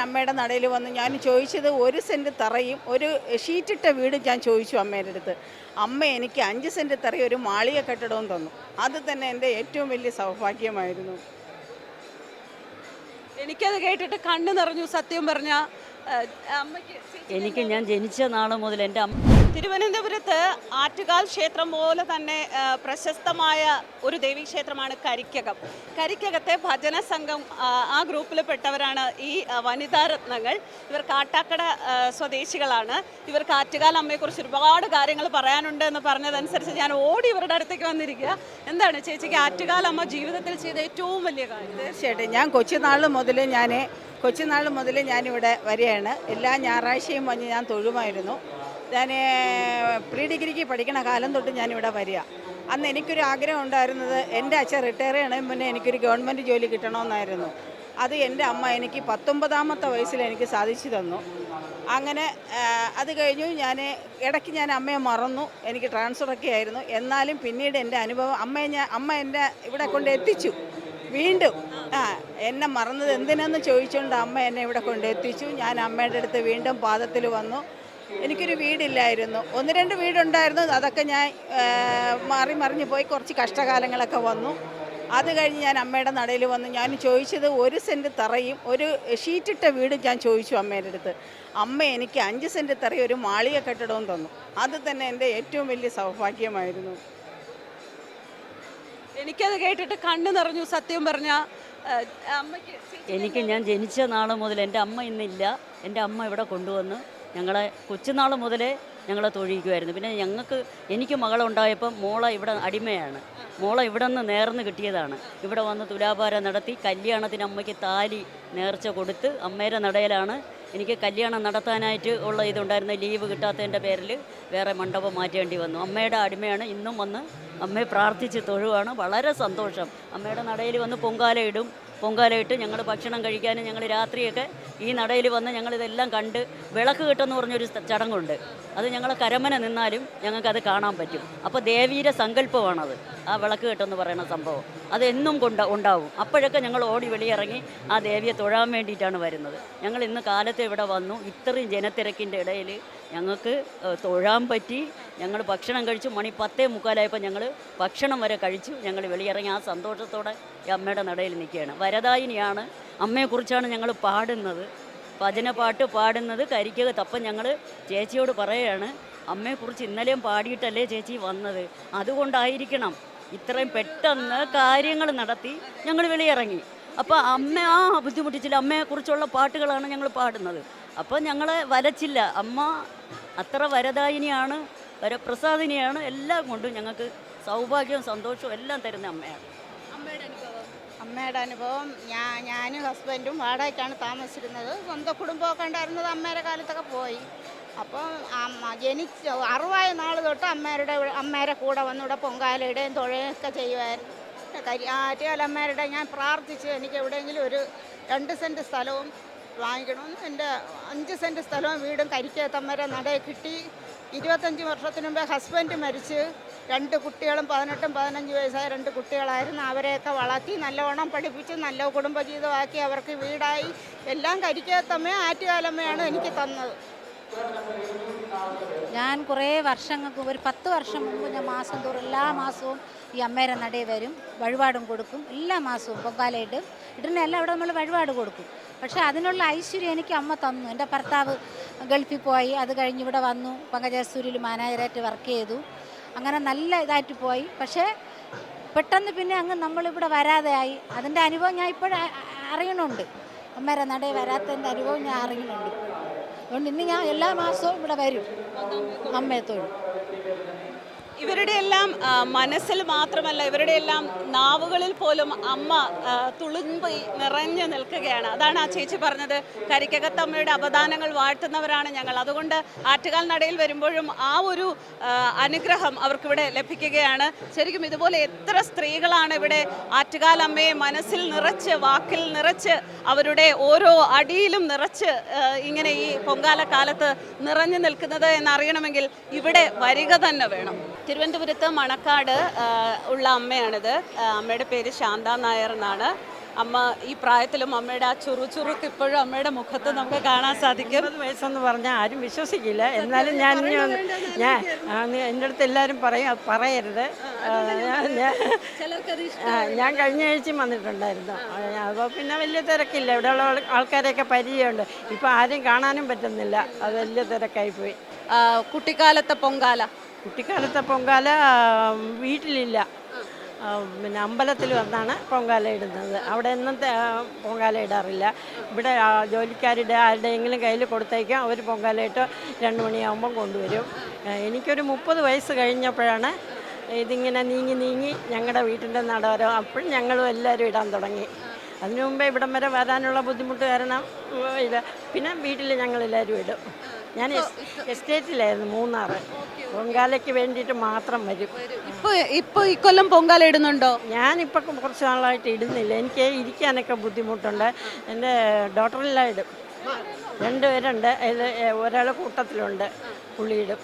അമ്മയുടെ നടയിൽ വന്ന് ഞാൻ ചോദിച്ചത് ഒരു സെന്റ് തറയും ഒരു ഷീറ്റിട്ട വീട് ഞാൻ ചോദിച്ചു അമ്മയുടെ അടുത്ത്. അമ്മ എനിക്ക് അഞ്ച് സെന്റ് തറയും ഒരു മാളിക കെട്ടിടവും തന്നു. അത് തന്നെ എന്റെ ഏറ്റവും വലിയ സൗഭാഗ്യമായിരുന്നു. എനിക്കത് കേട്ടിട്ട് കണ്ണു നിറഞ്ഞു സത്യം പറഞ്ഞ അമ്മയ്ക്ക് എനിക്ക് ഞാൻ ജനിച്ച നാൾ മുതൽ എന്റെ അമ്മ തിരുവനന്തപുരത്ത് ആറ്റുകാൽ ക്ഷേത്രം പോലെ തന്നെ പ്രശസ്തമായ ഒരു ദേവീക്ഷേത്രമാണ് കരിക്കകം. കരിക്കകത്തെ ഭജന സംഘം ആ, ഗ്രൂപ്പിൽ പെട്ടവരാണ് ഈ വനിതാരത്നങ്ങൾ വനിതാ രത്നങ്ങൾ. ഇവർ കാട്ടാക്കട സ്വദേശികളാണ്. ഇവർക്ക് ആറ്റുകാൽ അമ്മയെക്കുറിച്ച് ഒരുപാട് കാര്യങ്ങൾ പറയാനുണ്ട് എന്ന് പറഞ്ഞതനുസരിച്ച് ഞാൻ ഓടി ഇവരുടെ അടുത്തേക്ക് വന്നിരിക്കുക. എന്താണ് ചേച്ചിക്ക് ആറ്റുകാൽ അമ്മ ജീവിതത്തിൽ ചെയ്ത ഏറ്റവും വലിയ കാര്യം? തീർച്ചയായിട്ടും. ഞാൻ കൊച്ചുനാൾ മുതൽ ഞാൻ കൊച്ചുനാൾ മുതൽ ഞാനിവിടെ വരികയാണ്. എല്ലാ ഞായറാഴ്ചയും വന്ന് ഞാൻ തൊഴുമായിരുന്നു. ഞാൻ പ്രീ ഡിഗ്രിക്ക് പഠിക്കണ കാലം തൊട്ട് ഞാനിവിടെ വരിക. അന്ന് എനിക്കൊരു ആഗ്രഹം ഉണ്ടായിരുന്നത് എന്റെ അച്ഛൻ റിട്ടയർ ചെയ്യണതിന് മുന്നേ എനിക്കൊരു ഗവൺമെന്റ് ജോലി കിട്ടണമെന്നായിരുന്നു. അത് എന്റെ അമ്മ എനിക്ക് പത്തൊമ്പതാമത്തെ വയസ്സിൽ എനിക്ക് സാധിച്ചു തന്നു. അങ്ങനെ അത് കഴിഞ്ഞു ഞാൻ ഇടയ്ക്ക് ഞാൻ അമ്മയെ മറന്നു. എനിക്ക് ട്രാൻസ്ഫറൊക്കെ ആയിരുന്നു. എന്നാലും പിന്നീട് എന്റെ അനുഭവം അമ്മയെ ഞാൻ അമ്മ എന്റെ ഇവിടെ കൊണ്ട് എത്തിച്ചു. വീണ്ടും. ആ എന്നെ മറന്നത് എന്തിനെന്ന് ചോദിച്ചുകൊണ്ട് അമ്മ എന്നെ ഇവിടെ കൊണ്ടെത്തിച്ചു. ഞാൻ അമ്മയുടെ അടുത്ത് വീണ്ടും പാദത്തിൽ വന്നു. എനിക്കൊരു വീടില്ലായിരുന്നു. ഒന്ന് രണ്ട് വീടുണ്ടായിരുന്നു. അതൊക്കെ ഞാൻ മാറി മറിഞ്ഞു പോയി കുറച്ച് കഷ്ടകാലങ്ങളൊക്കെ വന്നു. അത് കഴിഞ്ഞ് ഞാൻ അമ്മയുടെ നടയിൽ വന്നു. ഞാൻ ചോദിച്ചത് ഒരു സെന്റ് തറയും ഒരു ഷീറ്റിട്ട വീടും ഞാൻ ചോദിച്ചു അമ്മയുടെ അടുത്ത്. അമ്മ എനിക്ക് അഞ്ച് സെന്റ് തറയും ഒരു മാളിക കെട്ടിടവും തന്നു. അത് തന്നെ എന്റെ ഏറ്റവും വലിയ സൗഭാഗ്യമായിരുന്നു. എനിക്കത് കേട്ടിട്ട് കണ്ണു നിറഞ്ഞു സത്യം പറഞ്ഞ അമ്മയ്ക്ക് എനിക്ക് ഞാൻ ജനിച്ച നാൾ മുതൽ എന്റെ അമ്മ ഇന്നില്ല. എന്റെ അമ്മ ഇവിടെ കൊണ്ടുവന്ന് ഞങ്ങളെ കൊച്ചുനാൾ മുതലേ ഞങ്ങളെ തൊഴിയിക്കുമായിരുന്നു പിന്നെ ഞങ്ങൾക്ക് എനിക്ക് മകളുണ്ടായപ്പം മോളെ ഇവിടെ അടിമയാണ്. മോളെ ഇവിടെ നിന്ന് നേർന്ന് കിട്ടിയതാണ്. ഇവിടെ വന്ന് തുലാഭാരം നടത്തി കല്യാണത്തിന് അമ്മയ്ക്ക് താലി നേർച്ച കൊടുത്ത് അമ്മയുടെ നടയിലാണ് എനിക്ക് കല്യാണം നടത്താനായിട്ട് ഉള്ള ഇതുണ്ടായിരുന്ന. ലീവ് കിട്ടാത്തതിന്റെ പേരിൽ വേറെ മണ്ഡപം മാറ്റേണ്ടി വന്നു. അമ്മയുടെ അടിമയാണ്. ഇന്നും വന്ന് അമ്മയെ പ്രാർത്ഥിച്ച് തൊഴുവാണ്. വളരെ സന്തോഷം. അമ്മയുടെ നടയിൽ വന്ന് പൊങ്കാല ഇടും. പൊങ്കാലയിട്ട് ഞങ്ങൾ ഭക്ഷണം കഴിക്കാനും ഞങ്ങൾ രാത്രിയൊക്കെ ഈ നടയിൽ വന്ന് ഞങ്ങളിതെല്ലാം കണ്ട് വിളക്ക് കെട്ടെന്ന് പറഞ്ഞൊരു ചടങ്ങുണ്ട്. അത് ഞങ്ങൾ കരമന നിന്നാലും ഞങ്ങൾക്കത് കാണാൻ പറ്റും. അപ്പോൾ ദേവീര സങ്കല്പമാണത് ആ വിളക്ക് കെട്ടെന്ന് പറയുന്ന സംഭവം. അത് എന്നും കൊണ്ട് ഉണ്ടാവും. അപ്പോഴൊക്കെ ഞങ്ങൾ ഓടി വെളിയിറങ്ങി ആ ദേവിയെ തൊഴാൻ വേണ്ടിയിട്ടാണ് വരുന്നത്. ഞങ്ങൾ ഇന്ന് കാലത്ത് ഇവിടെ വന്നു. ഇത്രയും ജനത്തിരക്കിന്റെ ഇടയിൽ ഞങ്ങൾക്ക് തൊഴാൻ പറ്റി. ഞങ്ങൾ ഭക്ഷണം കഴിച്ചു. മണി പത്തേ മുക്കാലായപ്പോൾ ഞങ്ങൾ ഭക്ഷണം വരെ കഴിച്ചു. ഞങ്ങൾ വെളിയിറങ്ങി ആ സന്തോഷത്തോടെ ഈ അമ്മയുടെ നടയിൽ നിൽക്കുകയാണ്. വരദായിനിയാണ്. അമ്മയെക്കുറിച്ചാണ് ഞങ്ങൾ പാടുന്നത്. ഭജന പാട്ട് പാടുന്നത് കരിക്കകത്ത്. അപ്പം ഞങ്ങൾ ചേച്ചിയോട് പറയുകയാണ് അമ്മയെക്കുറിച്ച് ഇന്നലെയും പാടിയിട്ടല്ലേ ചേച്ചി വന്നത്? അതുകൊണ്ടായിരിക്കണം ഇത്രയും പെട്ടെന്ന് കാര്യങ്ങൾ നടത്തി ഞങ്ങൾ വെളിയിറങ്ങി. അപ്പോൾ അമ്മ ആ ബുദ്ധിമുട്ടിച്ചില്ല. അമ്മയെക്കുറിച്ചുള്ള പാട്ടുകളാണ് ഞങ്ങൾ പാടുന്നത്. അപ്പോൾ ഞങ്ങളെ വരച്ചില്ല. അമ്മ അത്ര വരദായിനിയാണ് വരപ്രസാദിനിയാണ്. എല്ലാം കൊണ്ടും ഞങ്ങൾക്ക് സൗഭാഗ്യവും സന്തോഷവും എല്ലാം തരുന്ന അമ്മയാണ്. അമ്മയുടെ അനുഭവം. ഞാൻ ഞാനും ഹസ്ബൻഡും വാടകയ്ക്കാണ് താമസിച്ചിരുന്നത്. സ്വന്തം കുടുംബമൊക്കെ ഉണ്ടായിരുന്നത് അമ്മയുടെ കാലത്തൊക്കെ പോയി. അപ്പം അമ്മ ജനിച്ച അറുപതായ നാൾ തൊട്ട് അമ്മയുടെ അമ്മയുടെ കൂടെ വന്നിവിടെ പൊങ്കാലയിടുകയും തുഴയൊക്കെ ചെയ്യുമായിരുന്നു. കരി ആറ്റുകാല അമ്മയുടെ ഞാൻ പ്രാർത്ഥിച്ച് എനിക്ക് എവിടെയെങ്കിലും ഒരു രണ്ട് സെന്റ് സ്ഥലവും വാങ്ങിക്കണമെന്ന് എന്റെ അഞ്ച് സെന്റ് സ്ഥലവും വീടും കരിക്കേത്തമ്മരെ നടയെ കിട്ടി. ഇരുപത്തഞ്ച് വർഷത്തിന് മുമ്പേ ഹസ്ബൻഡ് മരിച്ച് രണ്ട് കുട്ടികളും പതിനെട്ടും പതിനഞ്ച് വയസ്സായ രണ്ട് കുട്ടികളായിരുന്നു. അവരെയൊക്കെ വളർത്തി നല്ലവണ്ണം പഠിപ്പിച്ച് നല്ല കുടുംബജീവിതമാക്കി അവർക്ക് വീടായി. എല്ലാം കരിക്കാത്തമ്മയും ആറ്റുകാലമ്മയാണ് എനിക്ക് തന്നത്. ഞാൻ കുറേ വർഷങ്ങൾക്ക് ഒരു പത്ത് വർഷം മുമ്പ് ഞാൻ മാസം തോറും എല്ലാ മാസവും ഈ അമ്മേരെ നടയിൽ വരും. വഴിപാടും കൊടുക്കും. എല്ലാ മാസവും പൊങ്കാലയിട്ട് ഇടുന്നതെല്ലാം അവിടെ നമ്മൾ വഴിപാട് കൊടുക്കും. പക്ഷേ അതിനുള്ള ഐശ്വര്യം എനിക്ക് അമ്മ തന്നു. എന്റെ ഭർത്താവ് ഗൾഫിൽ പോയി. അത് കഴിഞ്ഞ് ഇവിടെ വന്നു. പങ്കജസൂരിയിൽ മാനേജറായിട്ട് വർക്ക് ചെയ്തു. അങ്ങനെ നല്ല ഇതായിട്ട് പോയി. പക്ഷേ പെട്ടെന്ന് പിന്നെ അങ്ങ് നമ്മളിവിടെ വരാതെയായി. അതിന്റെ അനുഭവം ഞാൻ ഇപ്പോഴും അറിയണുണ്ട്. അമ്മേരെ നടയിൽ വരാത്തതിന്റെ അനുഭവം ഞാൻ അറിയണുണ്ട്. അതുകൊണ്ട് ഇന്ന് ഞാൻ എല്ലാ മാസവും ഇവിടെ വരും. അമ്മയെ തൊഴും. ഇവരുടെ എല്ലാം മനസ്സിൽ മാത്രമല്ല ഇവരുടെ എല്ലാം നാവുകളിൽ പോലും അമ്മ തുളുമ്പി നിറഞ്ഞു നിൽക്കുകയാണ്. അതാണ് ആ ചേച്ചി പറഞ്ഞത്. കരിക്കകത്തമ്മയുടെ അപദാനങ്ങൾ വാഴ്ത്തുന്നവരാണ് ഞങ്ങൾ. അതുകൊണ്ട് ആറ്റുകാൽ നടയിൽ വരുമ്പോഴും ആ ഒരു അനുഗ്രഹം അവർക്കിവിടെ ലഭിക്കുകയാണ്. ശരിക്കും ഇതുപോലെ എത്ര സ്ത്രീകളാണ് ഇവിടെ ആറ്റുകാൽ അമ്മയെ മനസ്സിൽ നിറച്ച് വാക്കിൽ നിറച്ച് അവരുടെ ഓരോ അടിയിലും നിറച്ച് ഇങ്ങനെ ഈ പൊങ്കാല കാലത്ത് നിറഞ്ഞു നിൽക്കുന്നത് എന്നറിയണമെങ്കിൽ ഇവിടെ വരിക തന്നെ വേണം. തിരുവനന്തപുരത്ത് മണക്കാട് ഉള്ള അമ്മയാണിത്. അമ്മയുടെ പേര് ശാന്ത നായർ എന്നാണ്. അമ്മ ഈ പ്രായത്തിലും അമ്മയുടെ ആ ചുറു ചുറുക്ക് ഇപ്പോഴും അമ്മയുടെ മുഖത്ത് നമുക്ക് കാണാൻ സാധിക്കും. വയസ്സെന്ന് പറഞ്ഞാൽ ആരും വിശ്വസിക്കില്ല. എന്നാലും ഞാൻ ഞാൻ എന്റെ അടുത്ത് എല്ലാവരും പറയും അത് പറയരുത്. ഞാൻ- കഴിഞ്ഞ ആഴ്ചയും വന്നിട്ടുണ്ടായിരുന്നു. അപ്പോൾ പിന്നെ വലിയ തിരക്കില്ല. ഇവിടെയുള്ള ആൾ- ആൾക്കാരെയൊക്കെ പരിചയമുണ്ട്. ഇപ്പോൾ ആരും കാണാനും പറ്റുന്നില്ല. അത് വലിയ തിരക്കായിപ്പോയി പോയി. കുട്ടിക്കാലത്തെ പൊങ്കാല. കുട്ടിക്കാലത്തെ പൊങ്കാല വീട്ടിലില്ല. പിന്നെ അമ്പലത്തിൽ വന്നാണ് പൊങ്കാല ഇടുന്നത്. അവിടെ എന്നത്തെ പൊങ്കാല ഇടാറില്ല. ഇവിടെ ജോലിക്കാരുടെ ആരുടെയെങ്കിലും കയ്യിൽ കൊടുത്തേക്കാം. അവർ പൊങ്കാലയിട്ട് രണ്ട് മണിയാകുമ്പം കൊണ്ടുവരും. എനിക്കൊരു മുപ്പത് വയസ്സ് കഴിഞ്ഞപ്പോഴാണ് ഇതിങ്ങനെ നീങ്ങി നീങ്ങി ഞങ്ങളുടെ വീട്ടിന്റെ നടവരോ. അപ്പോഴും ഞങ്ങളും എല്ലാവരും ഇടാൻ തുടങ്ങി. അതിനു മുമ്പേ ഇവിടം വരെ വരാനുള്ള ബുദ്ധിമുട്ട് കാരണം ഇത് ഇല്ല പിന്നെ വീട്ടിൽ ഞങ്ങളെല്ലാവരും ഇടും. ഞാൻ എസ്- എസ്റ്റേറ്റിലായിരുന്നു മൂന്നാറ്. പൊങ്കാലയ്ക്ക് വേണ്ടിയിട്ട് മാത്രം വരും. ഇപ്പൊ ഇപ്പൊ ഇക്കൊല്ലം പൊങ്കാല ഇടുന്നുണ്ടോ? ഞാനിപ്പോൾ കുറച്ച് നാളായിട്ട് ഇടുന്നില്ല. എനിക്ക് ഇരിക്കാനൊക്കെ ബുദ്ധിമുട്ടുണ്ട്. എന്റെ ഡോക്ടറെല്ലാം ഇടും. രണ്ടുപേരുണ്ട്. ഇത് ഒരാൾ കൂട്ടത്തിലുണ്ട്. പുള്ളിയിടും